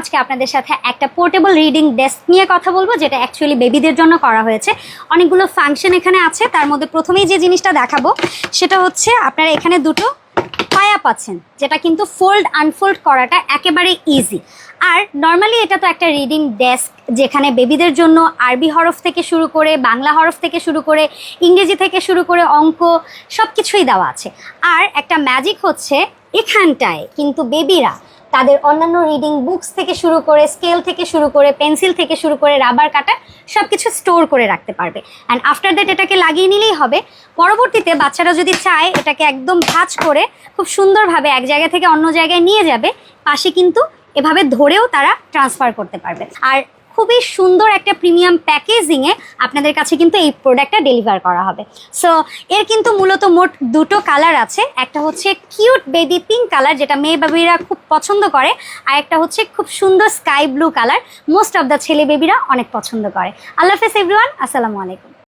আজকে আপনাদের সাথে একটা পোর্টেবল রিডিং ডেস্ক নিয়ে কথা বলব, যেটা অ্যাকচুয়ালি বেবিদের জন্য করা হয়েছে। অনেকগুলো ফাংশন এখানে আছে, তার মধ্যে প্রথমেই যে জিনিসটা দেখাবো, সেটা হচ্ছে আপনারা এখানে দুটো পায়া পাচ্ছেন, যেটা কিন্তু ফোল্ড আনফোল্ড করাটা একেবারে ইজি আর নর্মালি এটা তো একটা রিডিং ডেস্ক যেখানে বেবিদের জন্য আরবি হরফ থেকে শুরু করে, বাংলা হরফ থেকে শুরু করে, ইংরেজি থেকে শুরু করে, অঙ্ক সব কিছুই দেওয়া আছে। আর একটা ম্যাজিক হচ্ছে এখানটায়, কিন্তু বেবিরা তাদের অন্যান্য রিডিং বুকস থেকে শুরু করে স্কেল থেকে শুরু করে পেন্সিল থেকে শুরু করে রাবার কাটা সব কিছু স্টোর করে রাখতে পারবে। অ্যান্ড আফটার দ্যাট এটাকে লাগিয়ে নিলেই হবে। পরবর্তীতে বাচ্চারা যদি চায় এটাকে একদম ভাঁজ করে খুব সুন্দরভাবে এক জায়গা থেকে অন্য জায়গায় নিয়ে যাবে, পাশে কিন্তু এভাবে ধরেও তারা ট্রান্সফার করতে পারবে। আর খুবই সুন্দর একটা প্রিমিয়াম প্যাকেজিংয়ে আপনাদের কাছে কিন্তু এই প্রোডাক্টটা ডেলিভার করা হবে। সো এর কিন্তু মূলত মোট দুটো কালার আছে। একটা হচ্ছে কিউট বেবি পিঙ্ক কালার যেটা মেয়ে বেবিরা খুব পছন্দ করে। আর একটা হচ্ছে খুব সুন্দর sky blue colour most of the ছেলে বেবিরা অনেক পছন্দ করে। আল্লাহ হাফেজ এভরিওয়ান আসসালামু আলাইকুম।